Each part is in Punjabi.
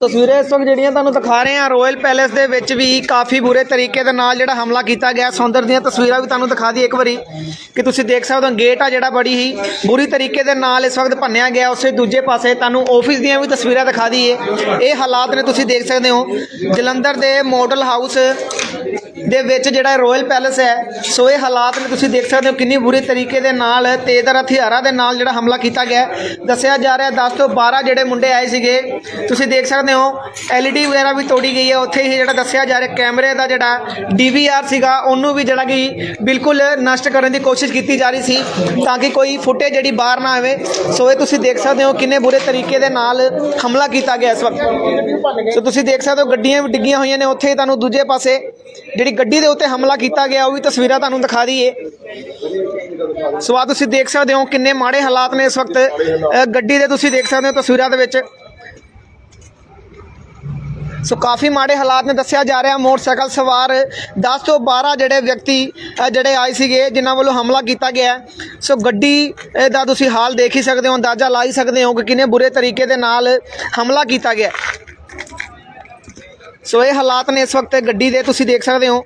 ਤਸਵੀਰਾਂ ਇਸ ਵਕਤ ਜਿਹੜੀਆਂ ਤੁਹਾਨੂੰ ਦਿਖਾ ਰਹੇ ਹਾਂ ਰਾਇਲ ਪੈਲੇਸ ਦੇ ਵਿੱਚ ਵੀ ਕਾਫੀ ਬੁਰੇ ਤਰੀਕੇ ਦੇ ਨਾਲ ਜਿਹੜਾ ਹਮਲਾ ਕੀਤਾ ਗਿਆ। ਸੌਂਦਰ ਦੀਆਂ ਤਸਵੀਰਾਂ ਵੀ ਤੁਹਾਨੂੰ ਦਿਖਾ ਦੀ ਇੱਕ ਵਾਰੀ ਕਿ ਤੁਸੀਂ ਦੇਖ ਸਕਦੇ ਹੋ ਗੇਟ ਆ ਜਿਹੜਾ ਬੜੀ ਹੀ ਬੁਰੀ ਤਰੀਕੇ ਦੇ ਨਾਲ ਇਸ ਵਕਤ ਭੰਨਿਆ ਗਿਆ। ਉਸੇ ਦੂਜੇ ਪਾਸੇ ਤੁਹਾਨੂੰ ਆਫਿਸ ਦੀਆਂ ਵੀ ਤਸਵੀਰਾਂ ਦਿਖਾ ਦਈਏ। ਇਹ ਹਾਲਾਤ ਨੇ ਤੁਸੀਂ ਦੇਖ ਸਕਦੇ ਹੋ, ਜਲੰਧਰ ਦੇ ਮਾਡਲ ਹਾਊਸ ਦੇ ਵਿੱਚ ਜਿਹੜਾ ਰਾਇਲ ਪੈਲੇਸ ਹੈ, ਸੋ ਇਹ ਹਾਲਾਤ ਨੇ ਤੁਸੀਂ ਦੇਖ ਸਕਦੇ ਹੋ ਕਿੰਨੀ ਬੁਰੀ ਤਰੀਕੇ ਦੇ ਨਾਲ ਤੇਜ਼ਰ ਹਥਿਆਰਾਂ ਦੇ ਨਾਲ ਜਿਹੜਾ ਹਮਲਾ ਕੀਤਾ ਗਿਆ। ਦੱਸਿਆ ਜਾ ਰਿਹਾ 10 ਤੋਂ 12 ਜਿਹੜੇ ਮੁੰਡੇ ਆਏ ਸੀਗੇ, ਤੁਸੀਂ ਦੇਖ ਸਕਦੇ ਸਕਦੇ ਹੋ। ਐਲਈਡੀ ਵਗੈਰਾ ਵੀ ਤੋੜੀ ਗਈ ਹੈ। ਉੱਥੇ ਹੀ ਜਿਹੜਾ ਦੱਸਿਆ ਜਾ ਰਿਹਾ, ਕੈਮਰੇ ਦਾ ਜਿਹੜਾ ਡੀਵੀਆਰ ਸੀਗਾ, ਉਹਨੂੰ ਵੀ ਜਿਹੜਾ ਕਿ ਬਿਲਕੁਲ ਨਸ਼ਟ ਕਰਨ ਦੀ ਕੋਸ਼ਿਸ਼ ਕੀਤੀ ਜਾ ਰਹੀ ਸੀ, ਤਾਂ ਕਿ ਕੋਈ ਫੁਟੇਜ ਜਿਹੜੀ ਬਾਹਰ ਨਾ ਆਵੇ। ਸੋ ਇਹ ਤੁਸੀਂ ਦੇਖ ਸਕਦੇ ਹੋ ਕਿੰਨੇ ਬੁਰੇ ਤਰੀਕੇ ਦੇ ਨਾਲ ਹਮਲਾ ਕੀਤਾ ਗਿਆ ਇਸ ਵਕਤ। ਸੋ ਤੁਸੀਂ ਦੇਖ ਸਕਦੇ ਹੋ ਗੱਡੀਆਂ ਵੀ ਡਿੱਗੀਆਂ ਹੋਈਆਂ ਨੇ। ਉੱਥੇ ਹੀ ਤੁਹਾਨੂੰ ਦੂਜੇ ਪਾਸੇ ਜਿਹੜੀ ਗੱਡੀ ਦੇ ਉੱਤੇ ਹਮਲਾ ਕੀਤਾ ਗਿਆ, ਉਹ ਵੀ ਤਸਵੀਰਾਂ ਤੁਹਾਨੂੰ ਦਿਖਾ ਦਈਏ। ਸੋ ਆ ਤੁਸੀਂ ਦੇਖ ਸਕਦੇ ਹੋ ਕਿੰਨੇ ਮਾੜੇ ਹਾਲਾਤ ਨੇ ਇਸ ਵਕਤ। ਗੱਡੀ ਦੇ ਤੁਸੀਂ ਦੇਖ ਸਕਦੇ ਹੋ ਤਸਵੀਰਾਂ ਦੇ ਵਿੱਚ। ਸੋ ਕਾਫੀ ਮਾੜੇ ਹਾਲਾਤ ਨੇ ਦੱਸਿਆ ਜਾ ਰਿਹਾ। ਮੋਟਰਸਾਈਕਲ ਸਵਾਰ 10 ਤੋਂ 12 ਜਿਹੜੇ ਵਿਅਕਤੀ ਜਿਹੜੇ ਆਏ ਸੀਗੇ, ਜਿਨ੍ਹਾਂ ਵੱਲੋਂ ਹਮਲਾ ਕੀਤਾ ਗਿਆ ਸੋ ਗੱਡੀ ਦਾ ਤੁਸੀਂ ਹਾਲ ਦੇਖ ਹੀ ਸਕਦੇ ਹੋ, ਅੰਦਾਜ਼ਾ ਲਾ ਹੀ ਸਕਦੇ ਹੋ ਕਿ ਕਿੰਨੇ ਬੁਰੇ ਤਰੀਕੇ ਦੇ ਨਾਲ ਹਮਲਾ ਕੀਤਾ ਗਿਆ ਸੋ ਇਹ ਹਾਲਾਤ ਨੇ ਇਸ ਵਕਤ ਗੱਡੀ ਦੇ, ਤੁਸੀਂ ਦੇਖ ਸਕਦੇ ਹੋ।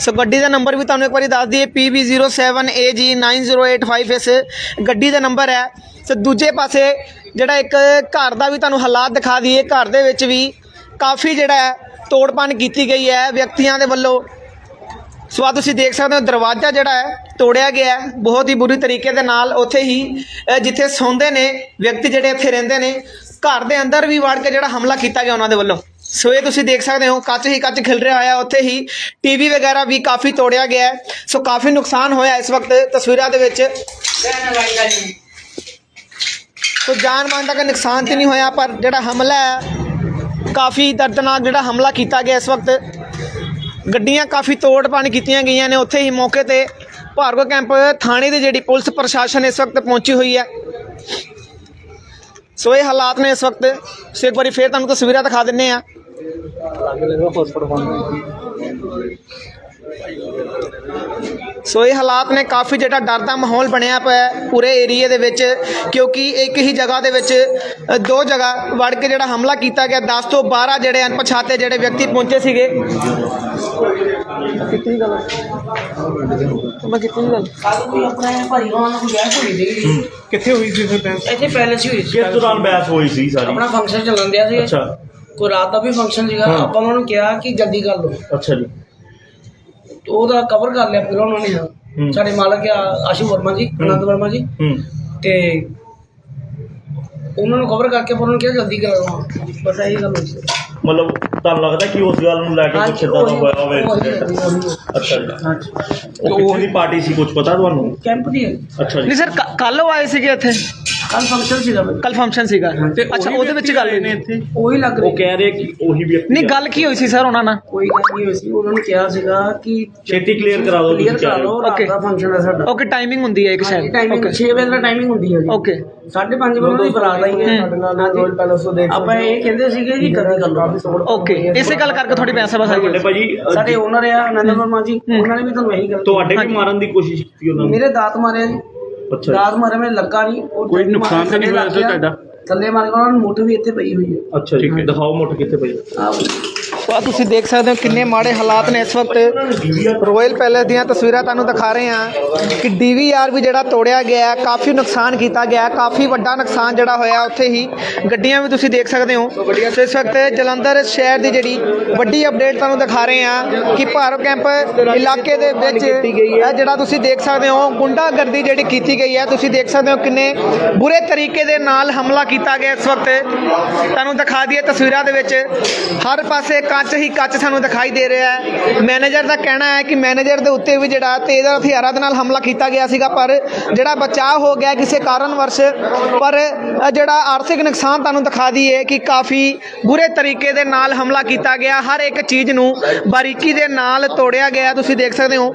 ਸੋ ਗੱਡੀ ਦਾ ਨੰਬਰ ਵੀ ਤੁਹਾਨੂੰ ਇੱਕ ਵਾਰੀ ਦੱਸ ਦਈਏ PB07AG9085S ਗੱਡੀ ਦਾ ਨੰਬਰ ਹੈ ਸੋ ਦੂਜੇ ਪਾਸੇ ਜਿਹੜਾ ਇੱਕ ਘਰ ਦਾ ਵੀ ਤੁਹਾਨੂੰ ਹਾਲਾਤ ਦਿਖਾ ਦਈਏ, ਘਰ ਦੇ ਵਿੱਚ ਵੀ ਕਾਫੀ ਜਿਹੜਾ ਹੈ ਤੋੜਪਾਨ ਕੀਤੀ ਗਈ ਹੈ ਵਿਅਕਤੀਆਂ ਦੇ ਵੱਲੋਂ। ਸੋ ਆ ਤੁਸੀਂ ਦੇਖ ਸਕਦੇ ਹੋ, ਦਰਵਾਜ਼ਾ ਜਿਹੜਾ ਹੈ ਤੋੜਿਆ ਗਿਆ ਹੈ, ਬਹੁਤ ਹੀ ਬੁਰੀ ਤਰੀਕੇ ਦੇ ਨਾਲ ਉੱਥੇ ਹੀ ਜਿੱਥੇ ਸੌਂਦੇ ਨੇ ਵਿਅਕਤੀ ਜਿਹੜੇ ਇੱਥੇ ਰਹਿੰਦੇ ਨੇ, ਘਰ ਦੇ ਅੰਦਰ ਵੀ ਵੜ ਕੇ ਜਿਹੜਾ ਹਮਲਾ ਕੀਤਾ ਗਿਆ ਉਹਨਾਂ ਦੇ ਵੱਲੋਂ। ਸੋ ਇਹ ਤੁਸੀਂ ਦੇਖ ਸਕਦੇ ਹੋ, ਕੱਚ ਹੀ ਕੱਚ ਖਿਲ ਰਿਹਾ ਹੋਇਆ, ਉੱਥੇ ਹੀ ਟੀਵੀ ਵਗੈਰਾ ਵੀ ਕਾਫੀ ਤੋੜਿਆ ਗਿਆ ਸੋ ਕਾਫੀ ਨੁਕਸਾਨ ਹੋਇਆ ਇਸ ਵਕਤ ਤਸਵੀਰਾਂ ਦੇ ਵਿੱਚ। ਕੋਈ ਜਾਨ ਮਾਲ ਦਾ ਕੋਈ ਨੁਕਸਾਨ ਤੇ ਨਹੀਂ ਹੋਇਆ, ਪਰ ਜਿਹੜਾ ਹਮਲਾ ਹੈ, ਕਾਫੀ ਦਰਦਨਾਕ ਜਿਹੜਾ ਹਮਲਾ ਕੀਤਾ ਗਿਆ ਇਸ ਵਕਤ। ਗੱਡੀਆਂ ਕਾਫੀ ਤੋੜ ਪਾਣ ਕੀਤੀਆਂ ਗਈਆਂ ਨੇ। ਉੱਥੇ ਹੀ ਮੌਕੇ ਤੇ ਭਾਰਗੋ ਕੈਂਪ ਥਾਣੇ ਦੀ ਜਿਹੜੀ ਪੁਲਿਸ ਪ੍ਰਸ਼ਾਸਨ ਇਸ ਵਕਤ ਪਹੁੰਚੀ ਹੋਈ ਹੈ। ਸੋ ਇਹ ਹਾਲਾਤ ਨੇ ਇਸ ਵਕਤ। ਸੋ ਇੱਕ ਵਾਰੀ ਫੇਰ ਤੁਹਾਨੂੰ ਤਸਵੀਰਾਂ ਦਿਖਾ ਦਿੰਨੇ ਆ ਸੋ ਇਹ ਹਾਲਾਤ ਨੇ ਕਾਫੀ ਜਿਹੜਾ ਡਰ ਦਾ ਮਾਹੌਲ ਬਣਿਆ ਪਿਆ ਪੂਰੇ ਏਰੀਏ ਦੇ ਵਿੱਚ ਕਿਉਂਕਿ ਇੱਕ ਹੀ ਜਗ੍ਹਾ ਦੇ ਵਿੱਚ ਦੋ ਜਗ੍ਹਾ ਵੜ ਕੇ ਜਿਹੜਾ ਹਮਲਾ ਕੀਤਾ ਗਿਆ 10 ਤੋਂ 12 ਜਿਹੜੇ ਅਣਪਛਾਤੇ ਜਿਹੜੇ ਵਿਅਕਤੀ ਪਹੁੰਚੇ ਸੀਗੇ। ਕਿੱਥੇ ਗੱਲ ਮੈਂ ਕਿੱਥੇ ਗੱਲ? ਕੋਈ ਆਪਣਾ ਭਾਈ ਉਹਨਾਂ ਨੂੰ ਗੈਸ ਹੋਈ ਸੀ ਕਿੱਥੇ ਹੋਈ ਸੀ ਫਿਰ ਬੈਂਸ ਇੱਥੇ ਪੈਲੇਸ ਹੀ ਹੋਈ ਸੀ। ਕਿਸ ਦੌਰਾਨ ਬਹਿਸ ਹੋਈ ਸੀ ਸਾਰੀ। ਆਪਣਾ ਫੰਕਸ਼ਨ ਚੱਲਣ ਦਿਆ ਸੀ। ਅੱਛਾ। ਕੋਈ ਰਾਤ ਦਾ ਵੀ ਫੰਕਸ਼ਨ ਸੀਗਾ। ਆਪਾਂ ਉਹਨਾਂ ਨੂੰ ਕਿਹਾ ਕਿ ਜਲਦੀ ਕਰ ਲਓ। ਅੱਛਾ ਜੀ। ਤੇ ਉਹਦਾ ਕਵਰ ਕਰ ਲਿਆ ਫਿਰ ਉਹਨਾਂ ਨੇ। ਸਾਡੇ ਮਾਲਕ ਆ ਆਸ਼ੂ ਵਰਮਾ ਜੀ ਆਨੰਦ ਵਰਮਾ ਜੀ। ਤੇ ਉਹਨਾਂ ਨੂੰ ਕਵਰ ਕਰਕੇ ਆਪਾਂ ਉਹਨਾਂ ਨੂੰ ਕਿਹਾ ਜਲਦੀ ਕਰੋ ਬਸ ਇਹੀ ਗੱਲ ਹੋਈ। ਮਤਲਬ ਤੁਹਾਨੂੰ ਲੱਗਦਾ ਕਿ ਉਸ ਗੱਲ ਨੂੰ ਲੈ ਕੇ ਕੁਝ ਇਦਾਂ ਦਾ ਹੋਇਆ ਹੋਵੇ? ਅੱਛਾ ਜੀ। ਉਹ ਕਿੱਥੇ ਦੀ ਪਾਰਟੀ ਸੀ ਕੁਝ ਪਤਾ ਤੁਹਾਨੂੰ? ਕੈਂਪ ਦੀ ਅੱਛਾ ਜੀ। ਨਹੀਂ ਸਰ ਕੱਲ ਉਹ ਆਏ ਸੀਗੇ ਇੱਥੇ। ਕੱਲ ਫੰਕਸ਼ਨ ਸੀਗਾ ਬਈ। ਕੱਲ ਫੰਕਸ਼ਨ ਸੀਗਾ। ਅੱਛਾ ਉਹਦੇ ਵਿੱਚ ਗੱਲ ਨੇ ਇੱਥੇ। ਉਹੀ ਲੱਗ ਉਹ ਰਹੀ ਕਹਿ ਰਹੇ ਕਿ ਉਹੀ ਵਿਅਕਤੀ ਨਹੀਂ। ਗੱਲ ਕੀ ਹੋਈ ਸੀ ਸਰ ਉਹਨਾਂ ਨਾਲ? ਕੋਈ ਗੱਲ ਨਹੀਂ ਹੋਈ ਸੀ। ਉਹਨਾਂ ਨੂੰ ਕਿਹਾ ਸੀਗਾ ਕਿ ਛੇਤੀ ਕਲੀਅਰ ਕਰਾ ਦਿਓ ਕਲੀਅਰ ਤੁਸੀਂ ਕਰਾ ਹੋ। ਰਾਤ Okay. ਦਾ ਫੰਕਸ਼ਨ ਹੈ ਸਾਡਾ। ਓਕੇ ਟਾਈਮਿੰਗ ਹੁੰਦੀ ਹੈ ਇੱਕ ਸ਼ਾਇਦ। ਟਾਈਮਿੰਗ ਓਕੇ 6 ਵਜੇ ਦਾ ਟਾਈਮਿੰਗ ਹੁੰਦੀ ਹੈ ਜੀ। ਓਕੇ 5:30 ਵਜੇ ਦੀ ਬਰਾਤ ਆਈ ਹੈ ਸਾਡੇ ਨਾਲ ਰੋਇਲ ਪੈਲਸ ਤੋਂ ਦੇਖ ਆਪਾਂ ਇਹ ਕਹਿੰਦੇ ਸੀਗੇ ਕਿ ਕਦੀ ਕਰ ਲਓ ਓਕੇ ਇਸੇ ਗੱਲ ਕਰਕੇ ਥੋੜੀ ਬਹਿਸ ਬਸ ਵੱਡੇ ਆਈ ਭਾਜੀ ਅ, ਸਾਡੇ ਓਨਰ ਆ ਆਨੰਦ ਵਰਮਾ ਜੀ ਉਹਨਾਂ ਨੇ ਵੀ ਤੁਹਾਨੂੰ ਇਹੀ ਗੱਲ ਤੁਹਾਡੇ ਵੀ ਮਾਰਨ ਦੀ ਕੋਸ਼ਿਸ਼ ਕੀਤੀ ਉਹਨਾਂ ਨੇ। ਮੇਰੇ ਦਾਤ ਮਾਰਿਆ ਜੀ। ਅੱਛਾ ਦਾਤ ਮਾਰਿਆ ਮੇਰੇ ਲੱਗਾ ਨਹੀਂ ਉਹ ਕੋਈ ਨੁਕਸਾਨ ਤਾਂ ਨਹੀਂ ਹੋਇਆ ਸਰ ਤੁਹਾਡਾ? ਥੱਲੇ ਮਾਰ ਕੇ ਉਹਨਾਂ ਨੂੰ ਮੁੱਠ ਵੀ ਇੱਥੇ ਪਈ ਹੋਈ ਹੈ। ਅੱਛਾ ਜੀ। ਦਿਖਾਓ ਮੁੱਠ ਕਿੱਥੇ ਪਈ? ਆਹ ਸੋ ਤੁਸੀਂ ਦੇਖ ਸਕਦੇ ਹੋ ਕਿੰਨੇ ਮਾੜੇ ਹਾਲਾਤ ਨੇ ਇਸ ਵਕਤ। ਰਾਇਲ ਪੈਲੇਸ ਦੀਆਂ ਤਸਵੀਰਾਂ ਤੁਹਾਨੂੰ ਦਿਖਾ ਰਹੇ ਹਾਂ ਕਿ ਡੀਵੀਆਰ ਵੀ ਜਿਹੜਾ ਤੋੜਿਆ ਗਿਆ ਕਾਫੀ ਨੁਕਸਾਨ ਕੀਤਾ ਗਿਆ ਕਾਫੀ ਵੱਡਾ ਨੁਕਸਾਨ ਜਿਹੜਾ ਹੋਇਆ ਉੱਥੇ ਹੀ। ਗੱਡੀਆਂ ਵੀ ਤੁਸੀਂ ਦੇਖ ਸਕਦੇ ਹੋ। ਇਸ ਵਕਤ ਜਲੰਧਰ ਸ਼ਹਿਰ ਦੀ ਜਿਹੜੀ ਵੱਡੀ ਅਪਡੇਟ ਤੁਹਾਨੂੰ ਦਿਖਾ ਰਹੇ ਹਾਂ ਕਿ ਭਾਰੋ ਕੈਂਪ ਇਲਾਕੇ ਦੇ ਵਿੱਚ ਇਹ ਜਿਹੜਾ ਤੁਸੀਂ ਦੇਖ ਸਕਦੇ ਹੋ, ਗੁੰਡਾਗਰਦੀ ਜਿਹੜੀ ਕੀਤੀ ਗਈ ਹੈ, ਤੁਸੀਂ ਦੇਖ ਸਕਦੇ ਹੋ ਕਿੰਨੇ ਬੁਰੇ ਤਰੀਕੇ ਦੇ ਨਾਲ ਹਮਲਾ ਕੀਤਾ ਗਿਆ ਇਸ ਵਕਤ। ਤੁਹਾਨੂੰ ਦਿਖਾ ਦਈਏ ਤਸਵੀਰਾਂ ਦੇ ਵਿੱਚ। ਹਰ ਪਾਸੇ ਕੱਚ ਹੀ ਕੱਚ ਸਾਨੂੰ ਦਿਖਾਈ ਦੇ ਰਿਹਾ ਹੈ। ਮੈਨੇਜਰ ਦਾ ਕਹਿਣਾ ਹੈ ਕਿ ਮੈਨੇਜਰ ਦੇ ਉੱਤੇ ਵੀ ਜਿਹੜਾ ਤੇਜ਼ ਹਥਿਆਰਾਂ ਦੇ ਨਾਲ ਹਮਲਾ ਕੀਤਾ ਗਿਆ ਸੀਗਾ, ਪਰ ਜਿਹੜਾ ਬਚਾਅ ਹੋ ਗਿਆ ਕਿਸੇ ਕਾਰਨ ਵਰਸ਼ ਪਰ ਜਿਹੜਾ ਆਰਥਿਕ ਨੁਕਸਾਨ ਤੁਹਾਨੂੰ ਦਿਖਾ ਦਈਏ ਕਿ ਕਾਫੀ ਬੁਰੇ ਤਰੀਕੇ ਦੇ ਨਾਲ ਹਮਲਾ ਕੀਤਾ ਗਿਆ। ਹਰ ਇੱਕ ਚੀਜ਼ ਨੂੰ ਬਾਰੀਕੀ ਦੇ ਨਾਲ ਤੋੜਿਆ ਗਿਆ। ਤੁਸੀਂ ਦੇਖ ਸਕਦੇ ਹੋ,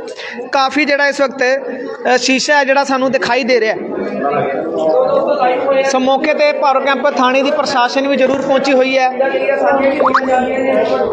ਕਾਫੀ ਜਿਹੜਾ ਇਸ ਵਕਤ ਸ਼ੀਸ਼ਾ ਹੈ ਜਿਹੜਾ ਸਾਨੂੰ ਦਿਖਾਈ ਦੇ ਰਿਹਾ ਹੈ। ਸੋ ਮੌਕੇ ਤੇ ਭਾਰੋ ਕੈਂਪ ਥਾਣੇ ਦੀ ਪ੍ਰਸ਼ਾਸਨ ਵੀ ਜ਼ਰੂਰ ਪਹੁੰਚੀ ਹੋਈ ਹੈ।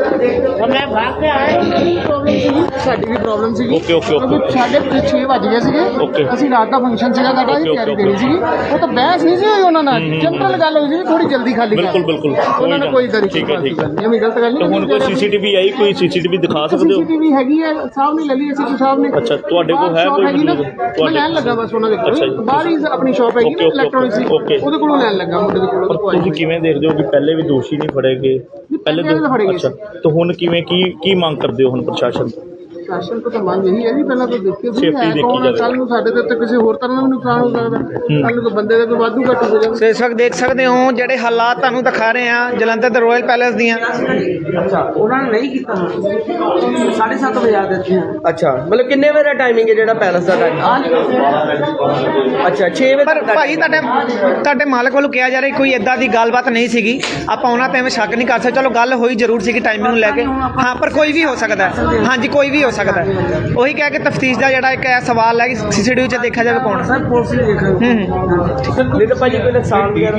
ਮੈਂ ਭਾਗ ਕੇ ਆਇਆ ਪ੍ਰੋਬਲਮ ਸੀ ਸਾਡੀ ਵੀ ਪ੍ਰੋਬਲਮ ਸੀਗੀ। ਓਕੇ ਓਕੇ ਓਕੇ ਕਿਉਂਕਿ ਸਾਡੇ 6 ਵੱਜ ਗਏ ਸੀਗੇ। Okay. ਅਸੀਂ ਰਾਤ ਦਾ ਫੰਕਸ਼ਨ ਸੀਗਾ ਸਾਡਾ ਅਸੀਂ Okay, ਤਿਆਰੀ okay, ਕਰੀ ਸੀਗੀ। ਉਹ ਤਾਂ ਬਹਿਸ ਨਹੀਂ ਸੀ ਹੋਈ ਉਹਨਾਂ ਨਾਲ। ਜਨਰਲ ਗੱਲ ਹੋਈ ਸੀ ਥੋੜੀ ਜਲਦੀ ਖਾਲੀ ਕਰ। ਬਿਲਕੁਲ, ਬਿਲਕੁਲ। ਉਹਨਾਂ ਨੇ ਕੋਈ ਦਰੀ ਠੀਕ ਹੈ, ਠੀਕ ਹੈ। ਇਹ ਵੀ ਗਲਤ ਗੱਲ ਤੇ ਨਹੀਂ ਹੁਣ ਕੋਈ ਸੀਸੀਟੀਵੀ ਆਈ ਕੋਈ ਸੀਸੀਟੀਵੀ ਦਿਖਾ ਸਕਦੇ ਹੋ? ਸੀਸੀਟੀਵੀ ਹੈਗੀ ਹੈ ਸਾਹਿਬ ਨੇ ਲੈ ਲਈ ਅਸੀਂ ਸਾਹਿਬ ਨੇ ਅੱਛਾ, ਤੁਹਾਡੇ ਕੋਲ ਹੈ ਕੋਈ? ਮੈਂ ਤੁਹਾਡੇ- ਲੈਣ ਲੱਗਾ ਬਸ ਉਹਨਾਂ ਦੇ ਅੱਛਾ ਜੀ। ਕੋਲ ਬਾਹਰ ਹੀ ਆਪਣੀ ਸ਼ਾਪ ਹੈਗੀ Okay, ਨਾ okay, ਇਲੈਕਟ੍ਰੋਨਿਕਸ ਦੀ। okay. ਉਹਦੇ ਕੋਲੋਂ ਲੈਣ ਲੱਗਾ ਮੁੰਡੇ ਦੇ ਕੋਲੋਂ। ਪਰ ਤੁਸੀਂ ਕਿਵੇਂ ਦੇਖਦੇ ਹੋ ਕਿ ਪਹਿਲੇ ਵੀ ਦੋਸ਼ੀ ਨਹੀਂ ਫੜੇ ਗਏ? ਪਹਿਲੇ ਗਏ ਅੱਛਾ ਤੇ ਹੁਣ ਕਿਵੇਂ ਕੀ ਕੀ ਮੰਗ ਕਰਦੇ ਹੋ ਹੁਣ ਪ੍ਰਸ਼ਾਸਨ ਤੋਂ? ਸ਼ਾਸਨ ਕੋ ਤਾਂ ਮੰਗ ਇਹੀ ਹੈ ਜੀ ਪਹਿਲਾਂ ਤਾਂ ਦੇਖਿਓ ਸੀ Safety ਹੈ ਕੌਣ। ਕੱਲ ਨੂੰ ਸਾਡੇ ਦੇ ਉੱਤੇ ਕਿਸੇ ਹੋਰ ਤਰ੍ਹਾਂ ਦਾ ਵੀ ਨੁਕਸਾਨ ਹੋ ਸਕਦਾ। ਕੱਲ ਨੂੰ ਕੋਈ ਬੰਦੇ ਦੇ ਕੋਈ ਵਾਧੂ ਘੱਟ ਹੋ ਜਾਵੇ ਸੋ ਇਸ ਵਕਤ ਦੇਖ ਸਕਦੇ ਹੋ ਜਿਹੜੇ ਹਾਲਾਤ ਤੁਹਾਨੂੰ ਦਿਖਾ ਰਹੇ ਆ ਜਲੰਧਰ ਦੇ ਰਾਇਲ ਪੈਲੇਸ ਦੀਆਂ। ਅੱਛਾ ਉਹਨਾਂ ਨੇ ਨਹੀਂ ਕੀਤਾ 7:30 ਵਜੇ ਆ ਦਿੱਤੇ ਅੱਛਾ ਮਤਲਬ ਕਿੰਨੇ ਵਜੇ ਦਾ ਟਾਈਮਿੰਗ ਹੈ ਜਿਹੜਾ ਪੈਲਸ ਦਾ ਟਾਈਮ ਅੱਛਾ 6 ਵਜੇ ਪਰ ਭਾਈ ਤੁਹਾਡੇ ਤੁਹਾਡੇ ਮਾਲਕ ਵੱਲੋਂ ਕਿਹਾ ਜਾ ਰਿਹਾ ਕੋਈ ਇਦਾਂ ਦੀ ਗੱਲਬਾਤ ਨਹੀਂ ਸੀਗੀ। ਆਪਾਂ ਉਹਨਾਂ ਤੇ ਐਵੇਂ ਸ਼ੱਕ ਨਹੀਂ ਕਰ ਸਕਦੇ। ਚਲੋ ਗੱਲ ਹੋਈ ਜ਼ਰੂਰ ਸੀਗੀ ਟਾਈਮਿੰਗ ਨੂੰ ਲੈ ਕੇ। ਹਾਂ ਪਰ ਕੋਈ ਵੀ ਹੋ ਸਕਦਾ। ਹਾਂਜੀ ਕੋਈ ਵੀ ਹੋ ਸਕਦਾ। ਹੈ। ਉਹੀ ਕਹਿ ਕੇ ਤਫਤੀਸ਼ ਦਾ ਜਿਹੜਾ ਇੱਕ ਇਹ ਸਵਾਲ ਹੈ ਕਿ ਸੀਸੀਟੀਵੀ 'ਚ ਦੇਖਿਆ ਜਾਵੇ ਕੌਣ? ਹੈ ਸਰ ਪੁਲਿਸ ਨੇ ਦੇਖਿਆ ਹੂੰ ਹੂੰ। ਨਹੀਂ ਤਾਂ ਭਾਜੀ ਕੋਈ ਨੁਕਸਾਨ ਵਗੈਰਾ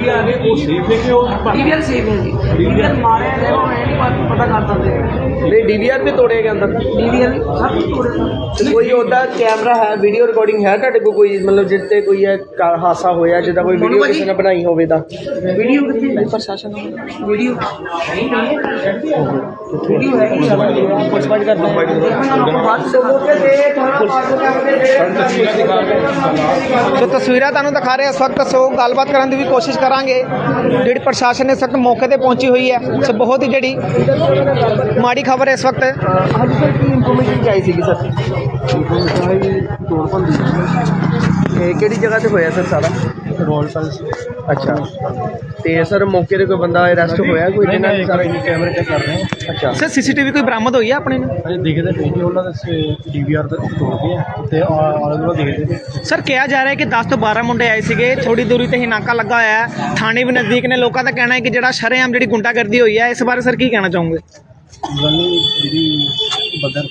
ਡੀਵੀਆਰ ਸੇਫ ਹੈ ਜੀ ਡੀਵੀਆਰ ਮਾਰਿਆ ਗਿਆ ਉਹ ਐ ਨਹੀਂ ਪਤਾ- ਪਤਾ ਕਰ ਸਕਦੇ। ਨਹੀਂ ਡੀਵੀਆਰ ਵੀ ਤੋੜਿਆ ਗਿਆ ਅੰਦਰ। ਡੀਵੀਆਰ ਸਭ ਕੁਝ ਤੇ ਕੋਈ ਉਹਦਾ ਕੈਮਰਾ ਹੈ ਵੀਡੀਓ ਰਿਕਾਰਡਿੰਗ ਹੈ ਤੁਹਾਡੇ ਕੋਲ ਕੋਈ ਮਤਲਬ ਜਿਸ ਤੇ ਕੋਈ ਇਹ ਕਾ- ਹਾਦਸਾ ਹੋਇਆ ਜਿਹਦਾ ਕੋਈ ਵੀਡੀਓ ਕਿਸੇ ਨੇ ਬਣਾਈ ਹੋਵੇ ਤਾਂ? ਵੀਡੀਓ ਕਿੱਥੇ ਹੈ? ਪ੍ਰਸ਼ਾਸਨ ਵੀਡੀਓ ਵੀਡੀਓ ਹੈ ਪੁੱਛ ਪਾਛ ਕਰਦੇ ਸੋ ਤਸਵੀਰਾਂ ਤੁਹਾਨੂੰ ਦਿਖਾ ਰਹੇ ਹਾਂ ਇਸ ਵਕਤ ਸੋ ਗੱਲਬਾਤ ਕਰਨ ਦੀ ਵੀ ਕੋਸ਼ਿਸ਼ ਕਰਾਂਗੇ। ਜਿਹੜੀ ਪ੍ਰਸ਼ਾਸਨ ਇਸ ਵਕਤ ਮੌਕੇ ਤੇ ਪਹੁੰਚੀ ਹੋਈ ਹੈ ਸੋ ਬਹੁਤ ਹੀ ਜਿਹੜੀ ਮਾੜੀ ਖਬਰ ਇਸ ਵਕਤ? ਹਾਂਜੀ ਸਰ ਕੀ ਇਨਫੋਰਮੇਸ਼ਨ ਚਾਹੀ ਸੀਗੀ ਸਰ? ਇਹ ਕਿਹੜੀ ਜਗ੍ਹਾ ਤੇ ਹੋਇਆ ਸਰ ਸਾਰਾ? ਰੋਲ ਪੈਲਸ ਅੱਛਾ। ਤੇ ਸਰ ਮੌਕੇ ਤੇ ਕੋਈ ਬੰਦਾ ਅਰੈਸਟ ਹੋਇਆ? ਕੋਈ ਜਿਹਨਾਂ ਨੇ ਸਾਰਾ ਕੈਮਰੇ ਚੈੱਕ ਕਰ ਰਹੇ ਅੱਛਾ। ਸਰ ਸੀਸੀਟੀਵੀ ਕੋਈ ਬਰਾਮਦ ਹੋਈ ਹੈ ਆਪਣੇ ਨੂੰ? ਅਜੇ ਦੇਖਦੇ ਪਏ ਜੀ ਉਹਨਾਂ ਦੇ ਡੀਵੀਆਰ ਦਾ ਤੋੜ ਕੇ ਤੇ ਆਲੇ ਦੁਆਲੇ ਦੇਖਦੇ ਸਰ ਕਿਹਾ ਜਾ ਰਿਹਾ ਹੈ ਕਿ 10 ਤੋਂ 12 ਮੁੰਡੇ ਆਏ ਸੀਗੇ ਥੋੜੀ ਦੂਰੀ ਤੇ ਹੀ ਨਾਕਾ ਲੱਗਾ ਹੋਇਆ ਹੈ। ਥਾਣੇ ਵੀ ਨਜ਼ਦੀਕ ਨੇ। ਲੋਕਾਂ ਦਾ ਕਹਿਣਾ ਹੈ ਕਿ ਜਿਹੜਾ ਸ਼ਰੇਆਮ ਜਿਹੜੀ ਗੁੰਡਾਗਰਦੀ ਹੋਈ ਹੈ ਇਸ ਬਾਰੇ ਸਰ ਕੀ ਕਹਿਣਾ ਚਾਹੋਗੇ? ਗੱਲ ਜਿਹੜੀ ਬਦਲ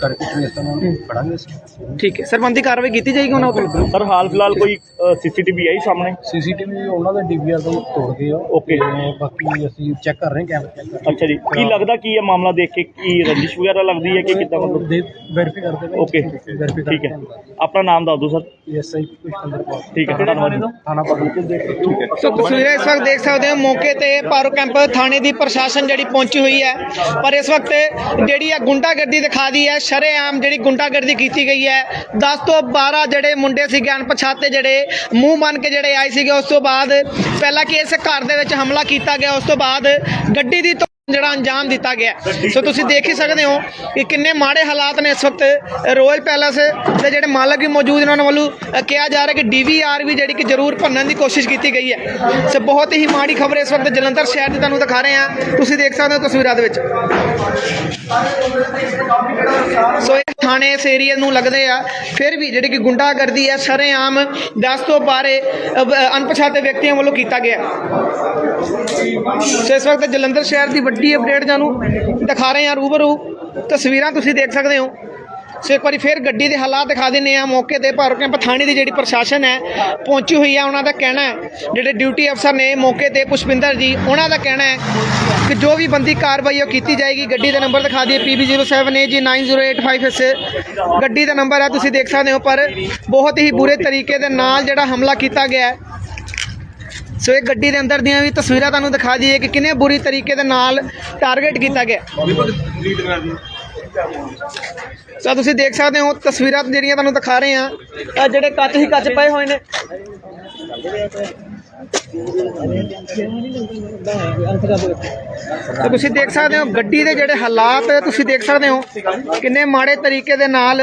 ਕਰਕੇ ਟ੍ਰੇਸ ਉਹਨਾਂ ਨੂੰ ਫੜਾਂਗੇ ਅਸੀਂ। ਠੀਕ ਹੈ। ਸਰ ਬੰਦੀ ਕਾਰਵਾਈ ਕੀਤੀ ਜਾਏਗੀ ਉਹਨਾਂ ਉੱਪਰ? ਸਰ ਹਾਲ ਫਿਲਹਾਲ ਕੋਈ ਸੀਸੀਟੀਵੀ ਆਈ ਸਾਹਮਣੇ? ਸੀਸੀਟੀਵੀ ਉਹਨਾਂ ਦਾ ਡੀਵੀਆਰ ਤੋਂ ਤੋੜ ਗਏ ਆ. ਤੇ ਬਾਕੀ ਅਸੀਂ ਚੈੱਕ ਕਰ ਰਹੇ ਹਾਂ ਕੈਮਰੇ ਚੈੱਕ ਕਰ ਅੱਛਾ ਜੀ। ਕੀ ਲੱਗਦਾ ਕੀ ਇਹ ਮਾਮਲਾ ਦੇਖ ਕੇ ਕੀ ਰੰਜਿਸ਼ ਵਗੈਰਾ ਲੱਗਦੀ ਹੈ ਕਿ ਕਿੱਦਾਂ ਮਤਲਬ? ਦੇ ਵੈਰੀਫਾਈ ਕਰਦੇ ਪਏ ਓਕੇ ਵੈਰੀਫਾਈ ਠੀਕ ਹੈ। ਆਪਣਾ ਨਾਮ ਦੱਸ ਦਿਓ ਸਰ। ਐਸਆਈ ਪੁਸ਼ਪਿੰਦਰ ਕੌਰ ਠੀਕ ਹੈ ਧੰਨਵਾਦ ਜੀ। ਥਾਣਾ ਪਬਲਿਕ ਠੀਕ ਹੈ। ਸੋ ਤਸਵੀਰਾਂ ਇਸ ਵਕਤ ਦੇਖ ਸਕਦੇ ਹੋ ਮੌਕੇ ਤੇ ਪਾਰੋ ਕੈਂਪ ਥਾਣੇ ਦੀ ਪ੍ਰਸ਼ਾਸਨ ਜਿਹੜੀ ਪਹੁੰਚੀ ਹੋਈ ਹੈ। ਪਰ ਇਸ ਵਕਤ ਜਿਹੜੀ ਆ ਗੁੰਡਾਗਰਦੀ ਦਿਖਾ ਦੀ ਹੈ, ਸ਼ਰੇਆਮ ਜਿਹੜੀ ਗੁੰਡਾਗਰਦੀ ਕੀਤੀ ਗਈ ਹੈ 10 ਤੋਂ 12 ਜਿਹੜੇ ਮੁੰਡੇ ਸੀਗੇ, ਅਣਪਛਾਤੇ ਜਿਹੜੇ, ਮੂੰਹ ਮੰਨ ਕੇ ਜਿਹੜੇ ਆਏ ਸੀਗੇ, ਉਸ ਤੋਂ ਬਾਅਦ ਪਹਿਲਾਂ ਕਿ ਇਸ ਘਰ ਦੇ ਵਿੱਚ ਹਮਲਾ ਕੀਤਾ ਗਿਆ, ਉਸ ਤੋਂ ਬਾਅਦ ਗੱਡੀ ਦੀ ਜਿਹੜਾ ਅੰਜਾਮ ਦਿੱਤਾ ਗਿਆ। ਸੋ ਤੁਸੀਂ ਦੇਖ ਹੀ ਸਕਦੇ ਹੋ ਕਿ ਕਿੰਨੇ ਮਾੜੇ ਹਾਲਾਤ ਨੇ ਇਸ ਵਕਤ ਰਾਇਲ ਪੈਲੇਸ ਦੇ ਜਿਹੜੇ ਮਾਲਕ ਵੀ ਮੌਜੂਦ ਨੇ, ਉਹਨਾਂ ਵੱਲੋਂ ਕਿਹਾ ਜਾ ਰਿਹਾ ਕਿ ਡੀਵੀਆਰ ਵੀ ਜਿਹੜੀ ਕਿ ਜ਼ਰੂਰ ਭੰਨਣ ਦੀ ਕੋਸ਼ਿਸ਼ ਕੀਤੀ ਗਈ ਹੈ। ਸੋ ਬਹੁਤ ਹੀ ਮਾੜੀ ਖਬਰ ਇਸ ਵਕਤ ਜਲੰਧਰ ਸ਼ਹਿਰ ਦੀ ਤੁਹਾਨੂੰ ਦਿਖਾ ਰਹੇ ਹਾਂ। ਤੁਸੀਂ ਦੇਖ ਸਕਦੇ ਹੋ ਤਸਵੀਰਾਂ ਦੇ ਵਿੱਚ। ਸੋ ਇਹ ਥਾਣੇ ਇਸ ਏਰੀਆ ਨੂੰ ਲੱਗਦੇ ਆ। ਫਿਰ ਵੀ ਜਿਹੜੀ ਕਿ ਗੁੰਡਾਗਰਦੀ ਹੈ, ਸ਼ਰੇਆਮ 10 ਤੋਂ ਬਾਰੇ ਅਣਪਛਾਤੇ ਵਿਅਕਤੀਆਂ ਵੱਲੋਂ ਕੀਤਾ ਗਿਆ। ਸੋ ਇਸ ਵਕਤ ਜਲੰਧਰ ਸ਼ਹਿਰ ਦੀ ਵੱਡੀ ਅਪਡੇਟ ਜਾਨੂੰ ਦਿਖਾ ਰਹੇ ਹਾਂ ਰੂਬਰੂ, ਤਸਵੀਰਾਂ ਤੁਸੀਂ ਦੇਖ ਸਕਦੇ ਹੋ। ਸੋ ਇੱਕ ਵਾਰੀ ਫਿਰ ਗੱਡੀ ਦੇ ਹਾਲਾਤ ਦਿਖਾ ਦਿੰਨੇ ਆ ਮੌਕੇ ਤੇ ਭਾਰਤ ਕੈਂਪ ਥਾਣੇ ਦੀ ਜਿਹੜੀ ਪ੍ਰਸ਼ਾਸਨ ਹੈ, ਪਹੁੰਚੀ ਹੋਈ ਹੈ, ਉਹਨਾਂ ਦਾ ਕਹਿਣਾ ਹੈ। ਜਿਹੜੇ ਡਿਊਟੀ ਅਫਸਰ ਨੇ ਮੌਕੇ ਤੇ ਪੁਸ਼ਪਿੰਦਰ ਜੀ, ਉਹਨਾਂ ਦਾ ਕਹਿਣਾ ਹੈ ਕਿ ਜੋ ਵੀ ਬੰਦੀ ਕਾਰਵਾਈ ਉਹ ਕੀਤੀ ਜਾਏਗੀ। ਗੱਡੀ ਦਾ ਨੰਬਰ ਦਿਖਾ ਦਈਏ PB07AG9085S ਗੱਡੀ ਦਾ ਨੰਬਰ ਹੈ, ਤੁਸੀਂ ਦੇਖ ਸਕਦੇ ਹੋ, ਪਰ ਬਹੁਤ ਹੀ ਬੁਰੇ ਤਰੀਕੇ ਦੇ ਨਾਲ ਜਿਹੜਾ ਹਮਲਾ ਕੀਤਾ ਗਿਆ ਹੈ। ਸੋ ਇਹ ਗੱਡੀ ਦੇ ਅੰਦਰ ਦੀਆਂ ਵੀ ਤਸਵੀਰਾਂ ਤੁਹਾਨੂੰ ਦਿਖਾ ਦਈਏ ਕਿ ਕਿੰਨੇ ਬੁਰੀ ਤਰੀਕੇ ਦੇ ਨਾਲ ਟਾਰਗੇਟ ਕੀਤਾ ਗਿਆ। ਸੋ ਤੁਸੀਂ ਦੇਖ ਸਕਦੇ ਹੋ, ਤਸਵੀਰਾਂ ਜਿਹੜੀਆਂ ਤੁਹਾਨੂੰ ਦਿਖਾ ਰਹੇ ਆ ਆਹ ਜਿਹੜੇ ਕੱਚ ਹੀ ਕੱਚ ਪਏ ਹੋਏ ਨੇ। ਤੇ ਤੁਸੀਂ ਦੇਖ ਸਕਦੇ ਹੋ, ਗੱਡੀ ਦੇ ਜਿਹੜੇ ਹਾਲਾਤ ਤੁਸੀਂ ਦੇਖ ਸਕਦੇ ਹੋ ਕਿੰਨੇ ਮਾੜੇ ਤਰੀਕੇ ਦੇ ਨਾਲ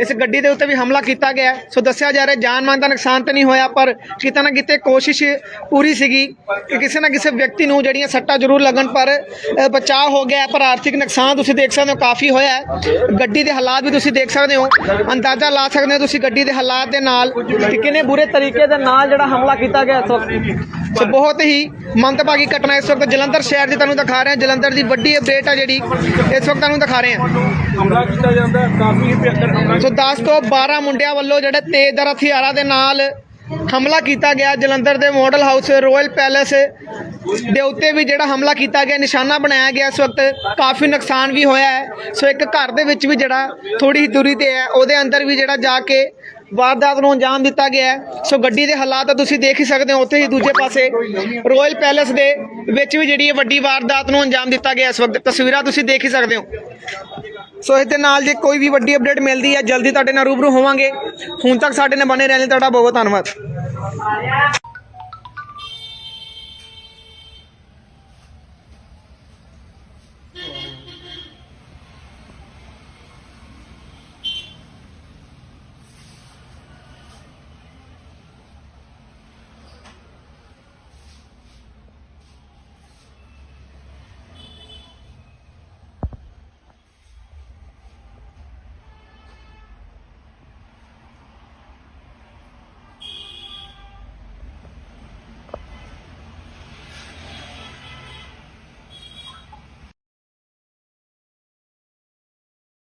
ਇਸ ਗੱਡੀ ਦੇ ਉੱਤੇ ਵੀ ਹਮਲਾ ਕੀਤਾ ਗਿਆ ਸੋ ਦੱਸਿਆ ਜਾ ਰਿਹਾ ਜਾਨ ਮਾਨ ਦਾ ਨੁਕਸਾਨ ਤਾਂ ਨਹੀਂ ਹੋਇਆ, ਪਰ ਕਿਤੇ ਨਾ ਕਿਤੇ ਕੋਸ਼ਿਸ਼ ਪੂਰੀ ਸੀਗੀ ਕਿ ਕਿਸੇ ਨਾ ਕਿਸੇ ਵਿਅਕਤੀ ਨੂੰ ਜਿਹੜੀਆਂ ਸੱਟਾਂ ਜ਼ਰੂਰ ਲੱਗਣ, ਪਰ ਬਚਾਅ ਹੋ ਗਿਆ ਪਰ ਆਰਥਿਕ ਨੁਕਸਾਨ ਤੁਸੀਂ ਦੇਖ ਸਕਦੇ ਹੋ, ਕਾਫੀ ਹੋਇਆ ਗੱਡੀ ਦੇ ਹਾਲਾਤ ਵੀ ਤੁਸੀਂ ਦੇਖ ਸਕਦੇ ਹੋ, ਅੰਦਾਜ਼ਾ ਲਾ ਸਕਦੇ ਹੋ ਤੁਸੀਂ ਗੱਡੀ ਦੇ ਹਾਲਾਤ ਦੇ ਨਾਲ ਕਿ ਕਿੰਨੇ ਬੁਰੇ ਤਰੀਕੇ ਦੇ ਨਾਲ ਜਿਹੜਾ ਹਮਲਾ ਕੀਤਾ ਗਿਆ ਇਸ ਸੋ ਬਹੁਤ ਹੀ ਮੰਦਭਾਗੀ ਘਟਨਾ ਇਸ ਵਕਤ ਜਲੰਧਰ ਸ਼ਹਿਰ ਦੀ ਤੁਹਾਨੂੰ ਦਿਖਾ ਰਹੇ ਹਾਂ। ਜਲੰਧਰ ਦੀ ਵੱਡੀ ਅਪਡੇਟ ਆ ਜਿਹੜੀ ਇਸ ਵਕਤ ਤੁਹਾਨੂੰ ਦਿਖਾ ਰਹੇ ਹਾਂ। ਹਮਲਾ ਕੀਤਾ ਜਾਂਦਾ ਕਾਫੀ ਭਿਅੰਕਰ ਹਮਲਾ ਸੋ 10 ਤੋਂ 12 ਮੁੰਡਿਆਂ ਵੱਲੋਂ ਜਿਹੜੇ ਤੇਜ਼ਦਾਰ ਹਥਿਆਰਾਂ ਦੇ ਨਾਲ ਹਮਲਾ ਕੀਤਾ ਗਿਆ। ਜਲੰਧਰ ਦੇ ਮਾਡਲ ਹਾਊਸ ਰਾਇਲ ਪੈਲੇਸ ਦੇ ਉੱਤੇ ਵੀ ਜਿਹੜਾ ਹਮਲਾ ਕੀਤਾ ਗਿਆ ਨਿਸ਼ਾਨਾ ਬਣਾਇਆ ਗਿਆ ਇਸ ਵਕਤ। ਕਾਫੀ ਨੁਕਸਾਨ ਵੀ ਹੋਇਆ ਹੈ। ਸੋ ਇੱਕ ਘਰ ਦੇ ਵਿੱਚ ਵੀ ਜਿਹੜਾ ਥੋੜੀ ਦੂਰੀ ਤੇ ਹੈ ਉਹਦੇ ਅੰਦਰ ਵੀ ਜਿਹੜਾ ਜਾ ਕੇ ਵਾਰਦਾਤ ਨੂੰ ਅੰਜਾਮ ਦਿੱਤਾ ਗਿਆ ਹੈ। ਸੋ ਗੱਡੀ ਦੇ ਹਾਲਾਤ ਤਾਂ ਤੁਸੀਂ ਦੇਖ ਹੀ ਸਕਦੇ ਹੋ, ਉੱਥੇ ਹੀ ਦੂਜੇ ਪਾਸੇ ਰਾਇਲ ਪੈਲੇਸ ਦੇ ਵਿੱਚ ਵੀ ਜਿਹੜੀ ਇਹ ਵੱਡੀ ਵਾਰਦਾਤ ਨੂੰ ਅੰਜਾਮ ਦਿੱਤਾ ਗਿਆ ਇਸ ਵਕਤ ਤਸਵੀਰਾਂ ਤੁਸੀਂ ਦੇਖ ਹੀ ਸਕਦੇ ਹੋ। ਸੋ ਇਸ ਦੇ ਨਾਲ ਜੇ ਕੋਈ ਵੀ ਵੱਡੀ ਅਪਡੇਟ ਮਿਲਦੀ ਹੈ, ਜਲਦੀ ਤੁਹਾਡੇ ਨਾਲ ਰੂਬਰੂ ਹੋਵਾਂਗੇ। ਹੁਣ ਤੱਕ ਸਾਡੇ ਨਾਲ ਬਣੇ ਰਹਿਣ ਲਈ ਤੁਹਾਡਾ ਬਹੁਤ ਧੰਨਵਾਦ।